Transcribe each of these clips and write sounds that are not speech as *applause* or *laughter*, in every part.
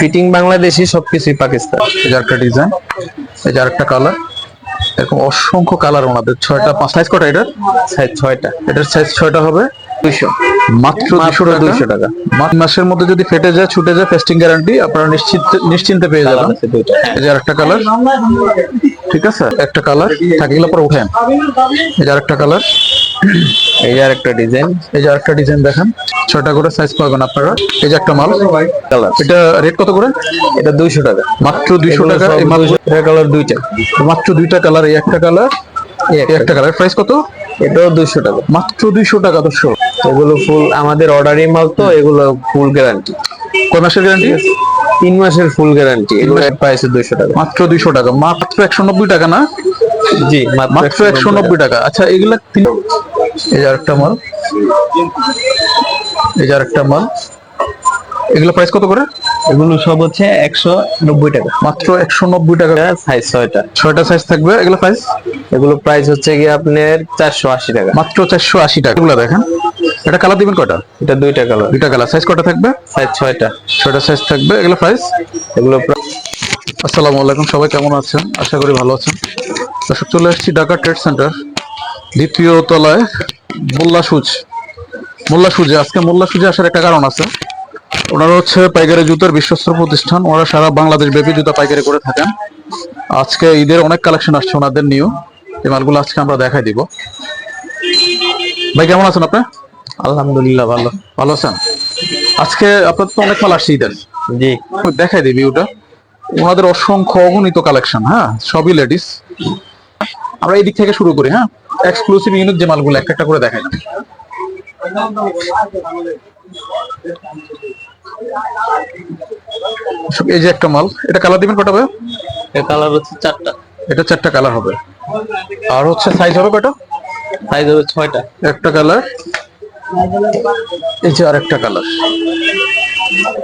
Fitting Bangladeshi সবকিছুই পাকিস্তান। এই যে একটা ডিজাইন এই যে আরেকটা কালার এরকম অসংখ্য কালার ওনাদের ছয়টা পাঁচ সাইজ কটা এটার? সাইজ ছয়টা। এটার সাইজ ছয়টা হবে? দুইশো। মাত্র দুশো 200 টাকা। মাত্র মাসের মধ্যে যদি ফেটে যায় ছুটে যায় পেস্টিং গ্যারান্টি আপনারা নিশ্চিত নিশ্চিন্তে পেয়ে যাবেন। এই যে আরেকটা কালার ঠিক আছে? একটা কালার থাকিলে পরে উঠেন। এই যে আরেকটা কালার এই যে আরেকটা ডিজাইন এই যে আরেকটা ডিজাইন দেখেন ছয়টা করে সাইজ পাবেন আপনারা। এই যে একটা মাল কালার এটা রেট কত করে? এটা দুইশো টাকা। মাত্র দুইশো টাকা এই মাল কালার দুইটা। মাত্র দুইটা কালার এই একটা কালার একটা। কালার প্রাইস কত? এটাও দুইশো টাকা। মাত্র দুইশো টাকা দর্শক। এগুলো ফুল আমাদের অর্ডারি মাল তো এগুলো ফুল গ্যারান্টি কয় মাসের গ্যারান্টি তিন মাসের ফুল গ্যারান্টি এগুলো প্রাইস দুইশো টাকা। মাত্র দুইশো টাকা। মাত্র একশো নব্বই টাকা না? জি মাত্র একশো নব্বই টাকা। আচ্ছা এগুলা তিন এই যে আরেকটা মাল। এই যে আরেকটা মাল। এগুলো প্রাইস কত করে? এগুলো সব হচ্ছে একশো নব্বই টাকা। মাত্র একশো নব্বই টাকা। সাইজ ছয়টা। ছয়টা সাইজ থাকবে। এগুলো প্রাইস এগুলো প্রাইস হচ্ছে কি আপনার চারশো আশি টাকা। মাত্র চারশো আশি টাকা। এগুলো দেখেন। এটা কালার দিবেন কয়টা? এটা দুইটা কালার দুইটা কালার সাইজ কটা থাকবে? সাইজ ছয়টা। ছয়টা সাইজ থাকবে। এগুলো প্রাইস এগুলো আসসালামু আলাইকুম। সবাই কেমন আছেন? আশা করি ভালো আছেন। দর্শক চলে এসেছি ঢাকা ট্রেড সেন্টার দ্বিতীয় তলায় মোল্লা সুজ। মোল্লা সুজে আজকে মোল্লা সুজে আসার একটা কারণ আছে। ওনারা হচ্ছে পাইকারি জুতার বিশ্বস্ত প্রতিষ্ঠান। ওনারা সারা বাংলাদেশ ব্যাপী জুতা পাইকারি করে থাকেন। আজকে ঈদের অনেক কালেকশন আসছে ওনাদের নিয়েও এই মালগুলো আজকে আমরা দেখাই দিব। ভাই কেমন আছেন আপনি? আলহামদুলিল্লাহ ভালো। ভালো আছেন? আজকে আপনার তো অনেক মাল আসছে ঈদের। জি। দেখাই দিবি ওটা ওনাদের অসংখ্য অগণিত কালেকশন হ্যাঁ? সবই লেডিস আমরা এই দিক থেকে শুরু করি হ্যাঁ? এক্সক্লুসিভ ইউনিক যে মালগুলো একটা একটা করে দেখাই। এই যে একটা মাল এটা কালার দিবেন কটা হবে এর কালার হচ্ছে চারটা। এটা চারটা কালার হবে। আর হচ্ছে সাইজ হবে কটা সাইজ হবে ছয়টা। একটা কালার এই যে আরেকটা কালার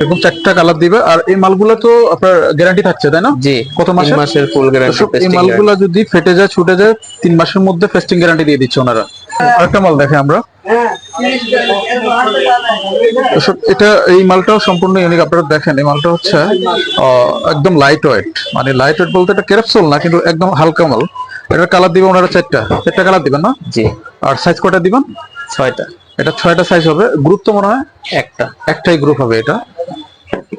এরকম চারটা কালার দিবে। আর এই মালগুলো তো আপনার গ্যারান্টি থাকছে তাই না? জি কত মাসের? মাসের ফুল দর্শক, এই গ্যারান্টি মালগুলো যদি ফেটে যায় ছুটে যায় তিন মাসের মধ্যে ফেস্টিং গ্যারান্টি দিয়ে দিচ্ছে ওনারা। আরেকটা মাল দেখে আমরা। এটা এই মালটাও সম্পূর্ণ ইউনিক আপনারা দেখেন এই মালটা হচ্ছে একদম লাইট ওয়েট মানে লাইট ওয়েট বলতে এটা ক্যাপসুল না কিন্তু একদম হালকা মাল। এটা কালার দিবে ওনারা চারটা। চারটা কালার দিবেন না? জি। আর সাইজ কটা দিবেন? ছয়টা। এটা ছয়টা সাইজ হবে। গ্রুপ তো মনে হয় একটা। একটাই গ্রুপ হবে এটা।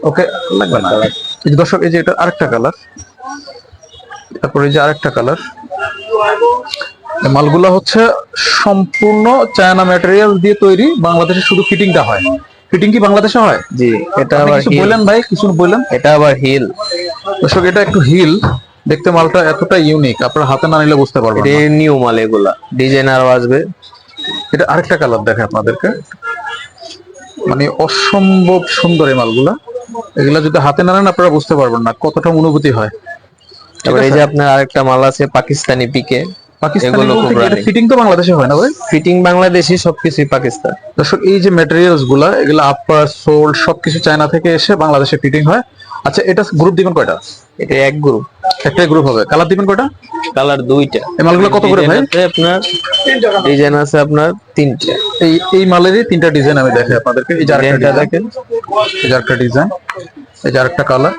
ওকে লাগবে না। এই যে দর্শক এই যে এটা আরেকটা কালার তারপরে এই যে আরেকটা কালার মালগুলো হচ্ছে সম্পূর্ণ চায়না ম্যাটেরিয়াল দিয়ে তৈরি। বাংলাদেশে শুধু ফিটিংটা হয়। ফিটিং কি বাংলাদেশে হয়? জি এটা আবার কিছু হিল বললেন ভাই? কিছু বললেন? এটা আবার হিল দর্শক এটা একটু হিল দেখতে মালটা এতটা ইউনিক আপনারা হাতে না নিলে বুঝতে পারবেন নিউ মাল এগুলা। ডিজাইনার আসবে। এটা আরেকটা কালার দেখে আপনাদেরকে। মানে অসম্ভব সুন্দর এই মালগুলা। এগুলা যদি হাতে না নেন আপনারা বুঝতে পারবেন না কতটা অনুভূতি হয়। তারপর এই যে আপনার আরেকটা মাল আছে পাকিস্তানি পিকে। ফিটিং তো বাংলাদেশে হয় না ভাই? ফিটিং বাংলাদেশি সবকিছুই পাকিস্তান। দর্শক এই যে ম্যাটেরিয়ালসগুলা এগুলা আপার সোল সবকিছু চায়না থেকে এসে বাংলাদেশে ফিটিং হয়। আচ্ছা এটা গ্রুপ দিবেন কয়টা? এটা এক গ্রুপ একটা গ্রুপ হবে। কালার দিবেন কয়টা? কালার দুইটা। এই মালগুলো কত করে ভাই? আপনার ডিজাইন আছে আপনার তিনটা। এই এই মালেরই তিনটা ডিজাইন আমি দেখাই আপনাদেরকে। এই ডিজাইন দেখেন। এই আরেকটা ডিজাইন এই আরেকটা কালার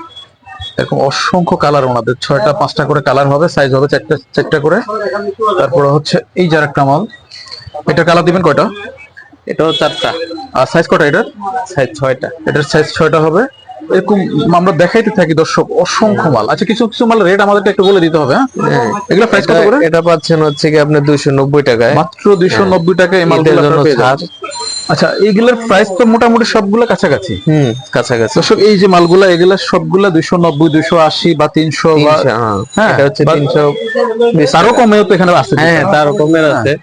এরকম অসংখ্য কালার ওনাদের। ছয়টা পাঁচটা করে কালার হবে সাইজ হবে চারটা চারটা করে। তারপরে হচ্ছে এই যে আরেকটা মাল। এটা কালার দিবেন কয়টা? এটাও চারটা। আর সাইজ কটা এটার? সাইজ ছয়টা। এটার সাইজ ছয়টা হবে। এরকম আমরা দেখাইতে থাকি দর্শক অসংখ্য মাল। আচ্ছা কিছু কিছু মাল রেট আমাদেরকে একটু বলে দিতে হবে হ্যাঁ? এগুলো প্রাইস কত করে? এটা- পাচ্ছেন হচ্ছে কি দুইশো নব্বই টাকায়। মাত্র দুইশো নব্বই এই মালগুলো আপনারা পেয়ে যাবেন। আচ্ছা এইগুলোর প্রাইস তো মোটামুটি সবগুলো কাছাকাছি। হুম কাছাকাছি। দর্শক এই যে মালগুলা এগুলা সবগুলা দুইশো নব্বই দুইশো আশি বা তিনশো বা তিনশো, হ্যাঁ। হ্যাঁ, এটা হচ্ছে বা- তিনশো বিশ তারও কমেও তো এখানে আছে হ্যাঁ হ্যাঁ, তার রকমের আছে।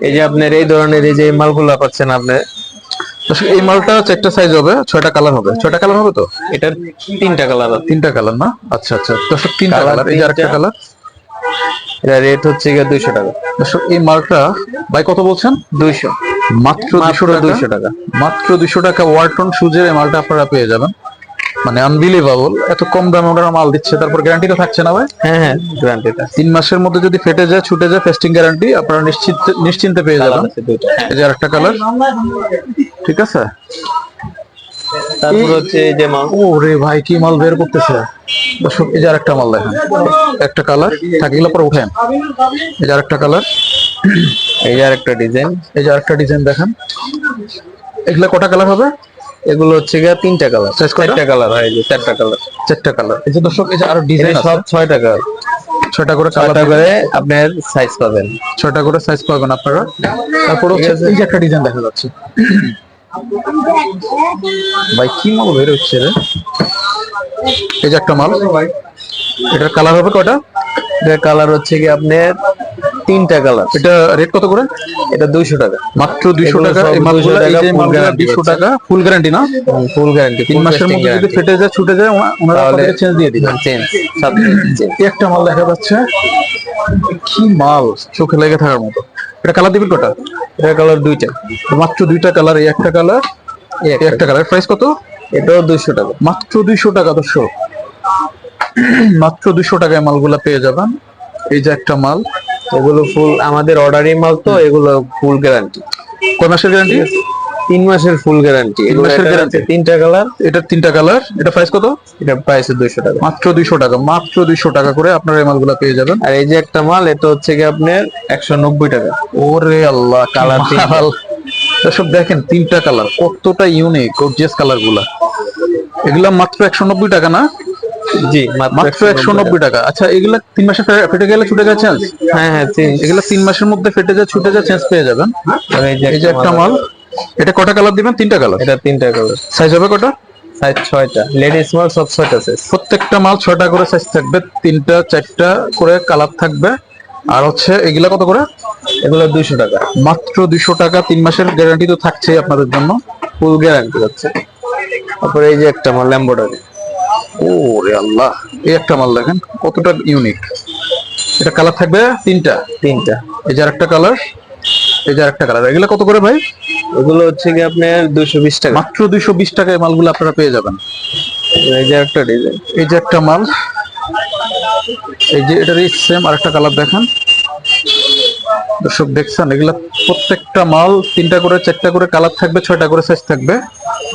এই যে আপনার এই ধরনের এই যে মালগুলা পাচ্ছেন আপনি এই মালটা একটা সাইজ হবে ছয়টা কালার হবে। ছয়টা কালার হবে তো? এটার তিনটা কালার তিনটা কালার না? আচ্ছা আচ্ছা। দর্শক তিনটা কালার এই যে আরেকটা কালার এটা রেট হচ্ছে গিয়ে দুইশো টাকা। দর্শক এই মালটা ভাই কত বলছেন? দুইশো। মাত্র দুশো টাকা। দুইশো টাকা। মাত্র দুশো টাকা ওয়ালটন সুজের এই মালটা আপনারা পেয়ে যাবেন। মানে আনবিলিভেবল এত কম দামে ওনারা মাল দিচ্ছে তারপর গ্যারান্টি তো থাকছে না ভাই? হ্যাঁ হ্যাঁ গ্যারান্টিটা তিন মাসের মধ্যে যদি ফেটে যায় ছুটে যায় ফেস্টিং গ্যারান্টি আপনারা নিশ্চিত নিশ্চিন্তে পেয়ে যাবেন। এই যে আরেকটা কালার ঠিক আছে? তারপর হচ্ছে এই যে মাল। ও রে ভাই কি মাল বের করতেছে? দর্শক এই যে আরেকটা মাল দেখেন। একটা কালার থাকিগুলো পরে উঠেন। এই যে আরেকটা কালার। এই যে আরেকটা ডিজাইন। এই যে আরেকটা ডিজাইন দেখেন। এগুলা কটা কালার হবে? এগুলো হচ্ছে গিয়ে তিনটা কালার। চারটা কালার হয় এই যে চারটা কালার। চারটা কালার। এই যে দর্শক এই যে আরও ডিজাইন সব ছয়টা করে কালার। ছয়টা করে আপনার সাইজ পাবেন। ছয়টা করে সাইজ পাবেন আপনারা। তারপর হচ্ছে এই যে একটা ডিজাইন দেখা যাচ্ছে। ভাই কি মাল বের হচ্ছে রে? এই যে একটা মাল। ভাই এটার কালার হবে কয়টা? এটার কালার হচ্ছে কি আপনার তিনটা কালার এটা রেট কত করে? এটা দুইশো টাকা। মাত্র দুইশো টাকা। সব এই মালগুলো 200 টাকা, full মালগুলো guarantee দুইশো টাকা ফুল গ্যারান্টি না? ফুল গ্যারান্টি তিন মাসের মধ্যে যদি ফেটে যায় ছুটে যায় ওনা- ওনারা চেঞ্জ দিয়ে দিবেন চেঞ্জ একটা মাল দেখা যাচ্ছে। কি মাল? চোখে লেগে থাকার মতো। এটা কালার দিবেন কটা? এটা কালার দুইটা। মাত্র দুইটা কালার এই একটা কালার এই একটা কালার। প্রাইস কত? এটাও দুইশো টাকা। মাত্র দুইশো টাকা দর্শক। *clears throat* মাত্র দুইশো টাকায় মালগুলো পেয়ে যাবেন। এই যে একটা মাল। এগুলো ফুল আমাদের অর্ডারি মাল তো এগুলো ফুল গ্যারান্টি কয় মাসের গ্যারান্টি তিন মাসের ফুল গ্যারান্টি এগুলো মাসের? হচ্ছে তিনটা কালার এটার তিনটা কালার এটা প্রাইস কত? এটা প্রাইস দুইশো টাকা। মাত্র দুইশো টাকা। মাত্র দুইশো টাকা করে আপনারা এই মালগুলা পেয়ে যাবেন। আর এই যে একটা মাল এটা হচ্ছে কি আপনার একশো নব্বই টাকা। ওরে আল্লাহ কালার। মাল। দর্শক দেখেন তিনটা কালার কতটা ইউনিক গর্জিয়াস কালারগুলা। এগুলা মাত্র একশো নব্বই টাকা না? জি মাত্র একশো নব্বই টাকা। আচ্ছা এগুলা তিন মাসে ফেটে গেলে ছুটে যায় চেঞ্জ হ্যাঁ হ্যাঁ তিন- এগুলা তিন মাসের মধ্যে ফেটে যায় ছুটে যায় চেঞ্জ পেয়ে যাবেন। যে এই যে একটা মাল। এটা কটা কালার দিবেন? তিনটা কালার এটা তিনটা কালার সাইজ হবে কটা? সাইজ ছয়টা। লেডিস মাল সব ছয়টা সাইজ প্রত্যেকটা মাল ছয়টা করে সাইজ থাকবে তিনটা চারটা করে কালার থাকবে। আর হচ্ছে এগুলা কত করে? এগুলো দুইশো টাকা। মাত্র দুইশো টাকা তিন মাসের গ্যারান্টি তো থাকছেই আপনাদের জন্য। ফুল গ্যারান্টি হচ্ছে। তারপরে এই যে একটা মাল ল্যাম্বোডারি ও রে আল্লাহ। এই একটা মাল দেখেন কতটা ইউনিক এটা কালার থাকবে তিনটা। তিনটা। এই যে আরেকটা কালার এই যে আরেকটা কালার এগুলো কত করে ভাই? এগুলো হচ্ছে কি আপনার দুশো বিশ টাকা। মাত্র দুশো বিশ টাকায় মালগুলো আপনারা পেয়ে যাবেন। এই যে একটা ডিজাইন এই যে একটা মাল। এই যে এটার সেম আরেকটা কালার দেখেন। দর্শক দেখছেন এগুলা প্রত্যেকটা মাল তিনটা করে চারটা করে কালার থাকবে ছয়টা করে সাইজ থাকবে।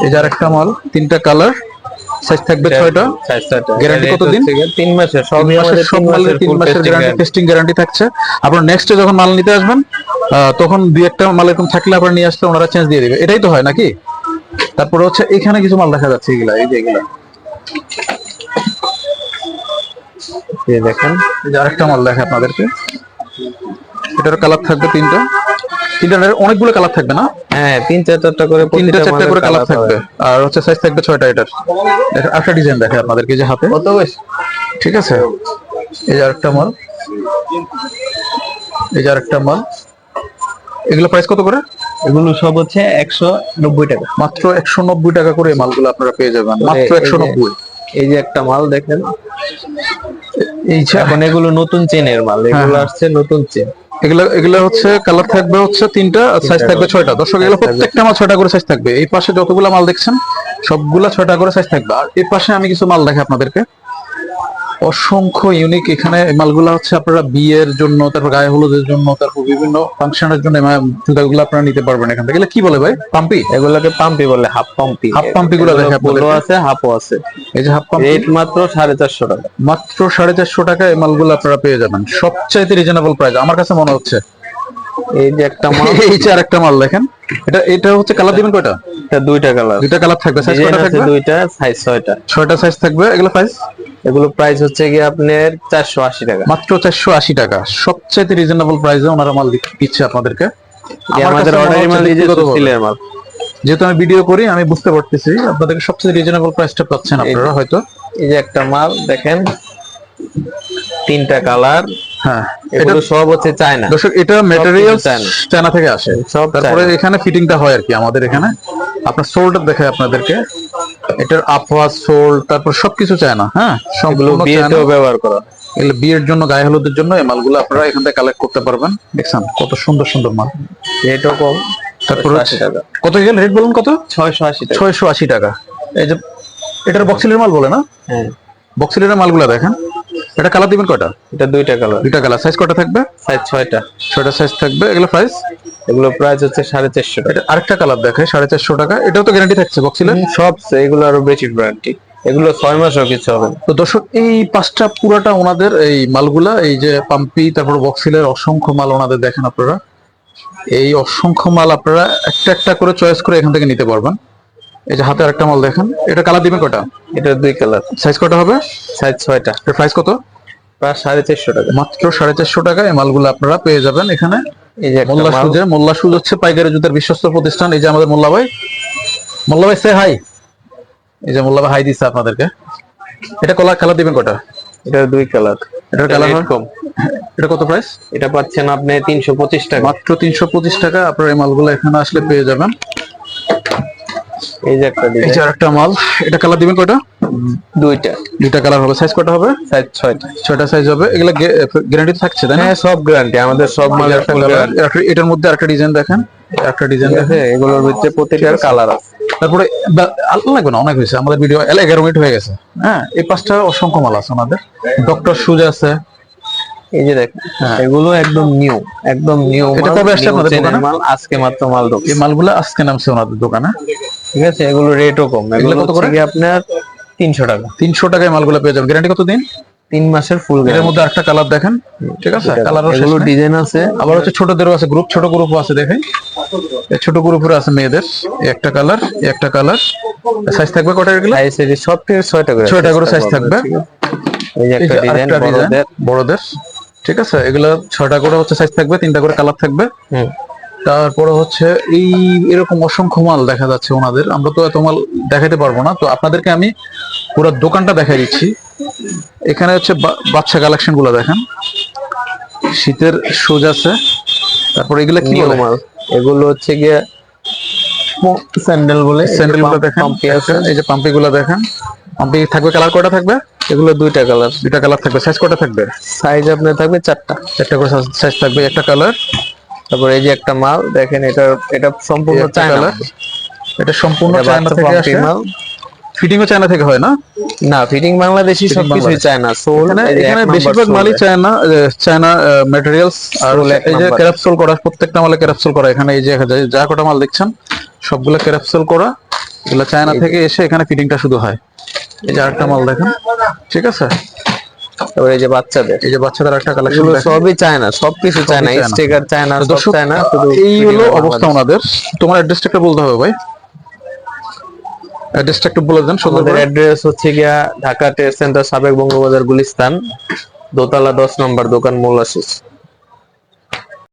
এই যে আরেকটা মাল তিনটা কালার সাইজ থাকবে ছয়টা? সাইজ ছয়টা Guarantee কত দিন? তিন মাসের সবই তিন মাসের আমাদের সব মালের তিন মাসের গ্যারান্টি টেস্টিং গ্যারান্টি থাকছে। আপনার নেক্সটে যখন মাল নিতে আসবেন তখন দুই একটা মাল এরকম থাকলে আপনার নিয়ে আসলে ওনারা চেঞ্জ দিয়ে দিবে। এটাই তো হয় নাকি? তারপরে হচ্ছে এখানে কিছু মাল দেখা যাচ্ছে এগুলা এই যে এগুলা। এই দেখেন আরেকটা মাল দেখে আপনাদেরকে। এটার কালার থাকবে তিনটা। তিনটা না, অনেকগুলো কালার থাকবে না? হ্যাঁ তিন চার চারটা করে তিনটা চারটা করে কালার থাকবে। আর হচ্ছে সাইজ থাকবে ছয়টা এটার। দেখেন আরেকটা ডিজাইন দেখে আপনাদেরকে যে হাতে। কত বেশি ঠিক আছে? এই যে আরেকটা মাল এই যে আরেকটা মাল এগুলো প্রাইস কত করে? এগুলো সব হচ্ছে একশো নব্বই টাকা। মাত্র একশো নব্বই টাকা করে মালগুলো আপনারা পেয়ে যাবেন। মাত্র একশো নব্বই। এই যে একটা মাল দেখেন। এই এখন এগুলো নতুন চেনের মাল। এগুলো হ্যাঁ। আসছে নতুন চেন এগুলো এগুলা হচ্ছে কালার থাকবে হচ্ছে তিনটা সাইজ থাকবে ছয়টা। দর্শক এগুলো প্রত্যেকটা মাল ছয়টা করে সাইজ থাকবে। এই পাশে যতগুলো মাল দেখছেন সবগুলা ছয়টা করে সাইজ থাকবে। আর এই পাশে আমি কিছু মাল দেখে আপনাদেরকে। অসংখ্য ইউনিক এখানে মালগুলা হচ্ছে আপনারা বিয়ের জন্য তারপর গায়ে হলুদের জন্য তারপর বিভিন্ন ফাংশনের জন্য জুতাগুলো আপনারা নিতে পারবেন এখান থেকে। কি বলে ভাই? পাম্পি? এগুলাকে পাম্পি বলে হাফ পাম্পি। হাফ পাম্পি গুলো দেখা। পোলো আছে হাফও আছে। এই যে হাফ পাম্পি? রেট মাত্র সাড়ে চারশো টাকা। মাত্র সাড়ে চারশো টাকা এই মালগুলো আপনারা পেয়ে যাবেন। সবচাইতে রিজনেবল প্রাইস আমার কাছে মনে হচ্ছে এই যে একটা মাল। *laughs* এই যে আরেকটা মাল দেখেন। এটা এটা হচ্ছে কালার দিবেন কয়টা? এটা দুইটা কালার দুইটা কালার থাকবে সাইজ কয়টা থাকবে? দুইটা সাইজ ছয়টা। ছয়টা সাইজ থাকবে এগুলো প্রাইস এগুলো প্রাইস হচ্ছে কি আপনার চারশো আশি টাকা। মাত্র চারশো আশি টাকা। সবচাইতে রিজনেবল প্রাইসে ওনারা মাল দিচ্ছে আপনাদেরকে। আমাদের অর্ডারি মাল এই যে সিলের মাল। যেহেতু আমি ভিডিও করি আমি বুঝতে পারতেছি আপনাদেরকে সবচেয়ে রিজনেবল প্রাইসটা পাচ্ছেন আপনারা হয়তো। এই যে একটা মাল দেখেন। তিনটা কালার হ্যাঁ এটা সব হচ্ছে চায়না। দর্শক এটা ম্যাটেরিয়াল চায়না। চায়না থেকে আসে। সব তারপরে চায়না। এখানে ফিটিংটা হয় আর কি আমাদের এখানে। আপনার সোলটা দেখায় আপনাদেরকে। এটার আপওয়া সোল তারপর সবকিছু চায় না হ্যাঁ সম্পূর্ণ বিয়েতেও ব্যবহার করা। এগুলো বিয়ের জন্য গায়ে হলুদের জন্য এই মালগুলো আপনারা এখান থেকে কালেক্ট করতে পারবেন। দেখছেন কত সুন্দর সুন্দর মাল। রেটও কম। তারপর কত গেল রেট বলুন কত? ছয়শো আশি টাকা। ছয়শো আশি টাকা। এই যে এটার বক্সিলের মাল বলে না? হ্যাঁ। বক্সিলের মালগুলো দেখেন। এটা কালার দিবেন কয়টা? এটা দুইটা কালার। দুইটা কালার। সাইজ কয়টা থাকবে? সাইজ ছয়টা। ছয়টা সাইজ থাকবে। এগুলো প্রাইস এগুলো প্রাইস হচ্ছে সাড়ে চারশো টাকা। এটা আরেকটা কালার দেখে সাড়ে চারশো টাকা। এটাও তো গ্যারান্টি থাকছে বক্সিলের সব এগুলো আরও বেশি ব্র্যান্ডটি এগুলো ছয় মাসও কিছু হবে তো দর্শক এই পাঁচটা পুরাটা ওনাদের এই মালগুলা এই যে পাম্পি তারপর বক্সিলের অসংখ্য মাল ওনাদের দেখেন আপনারা। এই অসংখ্য মাল আপনারা একটা একটা করে চয়েস করে এখান থেকে নিতে পারবেন। এই যে হাতে আরেকটা মাল দেখেন। এটা কালার দিবেন কটা এটা দুই কালার। সাইজ কটা হবে? সাইজ ছয়টা। এর প্রাইস কত? প্রায় সাড়ে চারশো টাকা। মাত্র সাড়ে চারশো টাকা। এই মালগুলো আপনারা পেয়ে যাবেন এখানে। এই যে মোল্লা মাল। সুজে মোল্লা সুজ হচ্ছে পাইকারি জুতার বিশ্বস্ত প্রতিষ্ঠান। এই যে আমাদের মোল্লা ভাই। মোল্লা ভাই সে হাই এই যে মোল্লা ভাই হাই দিচ্ছে আপনাদেরকে। এটা কলা কালার দিবেন কটা এটা দুই কালার। এটা কালার কম। এটা কত প্রাইস এটা পাচ্ছেন আপনি তিনশো পঁচিশ টাকা। মাত্র তিনশো পঁচিশ টাকা। আপনার এই মালগুলো এখানে আসলে পেয়ে যাবেন। এই যে একটা এই যে আরেকটা মাল এটা কালার দিবেন কয়টা? দুইটা। দুইটা কালার হবে। সাইজ কটা হবে? সাইজ ছয়টা। ছয়টা সাইজ হবে। এগুলো গ্যারান্টি থাকছে তাই না? হ্যাঁ সব গ্যারান্টি আমাদের সব একটা- এটার মধ্যে আরেকটা ডিজাইন দেখেন। একটা ডিজাইন আছে এগুলোর ভিতরে প্রতিটার কালার আছে। তারপরে আল্লাহ লাগবে না অনেক হয়েছে। আমাদের ভিডিও এগারো মিনিট হয়ে গেছে। হ্যাঁ এই পাঁচটা অসংখ্য মাল আছে আমাদের। ডক্টর সুজ আছে। এই যে দেখেন হ্যাঁ। এগুলো একদম নিউ একদম নিউ এটা কবে আসছে আপনাদের দোকানে? মাল আজকে মাত্র মাল ঢুকছে। এই মালগুলো আজকে নামছে ওনাদের দোকানে। ঠিক আছে? এগুলো রেটও কম। এগুলো কত করে? আপনার তিনশো টাকা। তিনশো টাকায় মালগুলো পেয়ে যাবেন। গ্যারান্টি কত দিন তিন মাসের ফুল এর মধ্যে একটা কালার দেখেন। ঠিক আছে? কালারও এগুলো ডিজাইন আছে। আবার হচ্ছে ছোটদেরও আছে গ্রুপ ছোট গ্রুপও আছে দেখেন। ছোট গ্রুপের আছে মেয়েদের। একটা কালার একটা কালার সাইজ থাকবে কটা এগুলো? সাইজ এর সব থেকে ছয়টা করে ছয়টা করে সাইজ থাকবে। এই যে একটা ডিজাইন বড়দের। বড়দের। ঠিক আছে? এগুলো ছয়টা করে হচ্ছে সাইজ থাকবে তিনটা করে কালার থাকবে। হুম। তারপরে হচ্ছে এই এরকম অসংখ্য মাল দেখা যাচ্ছে ওনাদের। আমরা তো এত মাল দেখাতে পারব না। তো আপনাদেরকে আমি পুরো দোকানটা দেখাই দিচ্ছি। এখানে হচ্ছে বাচ্চা কালেকশনগুলো দেখেন। শীতের সুজ আছে। তারপর এগুলো কি বলে? মাল। এগুলো হচ্ছে গিয়ে স্যান্ডেল বলে। স্যান্ডেলগুলো দেখেন। পাম্পি আছে। এই যে পাম্পি গুলো দেখেন। পাম্পি থাকবে কালার কয়টা থাকবে? এগুলো দুইটা কালার দুইটা কালার থাকবে। সাইজ কয়টা থাকবে? সাইজ আপনার থাকবে চারটা। চারটা করে সাইজ থাকবে একটা কালার তারপর এই যে একটা মাল দেখেন এটা এটা সম্পূর্ণ চায়না এটা সম্পূর্ণ চায়না থেকে আসে? মাল। ফিটিংও চায়না থেকে হয় না? না ফিটিং বাংলাদেশি সবকিছুই চায়না। সোল এখানে বেশিরভাগ মালই চায়না চায়না ম্যাটেরিয়ালস আর এই যে। ক্যাপসুল করা প্রত্যেকটা মালে ক্যাপসুল করা। এখানে এই যে যা- যা কটা মাল দেখছেন সবগুলো ক্যাপসুল করা। এগুলো চায়না থেকে এসে এখানে ফিটিংটা শুধু হয়। এই যে আরেকটা মাল দেখেন। ঠিক আছে? তারপর এই যে বাচ্চাদের এই যে বাচ্চাদের একটা কালেকশন সবই চায় চায়না সবকিছু চায়না চায়না। স্টিকার চায়না সব চায় না এই হলো অবস্থা। ওনাদের। তোমার অ্যাড্রেসটা একটু বলতে হবে ভাই। অ্যাড্রেসটা একটু বলে দেন সুন্দর অ্যাড্রেস হচ্ছে গিয়া ঢাকা ট্রেড সেন্টার সাবেক বঙ্গবাজার গুলিস্তান দোতলা দশ নম্বর দোকান মোল্লাশিস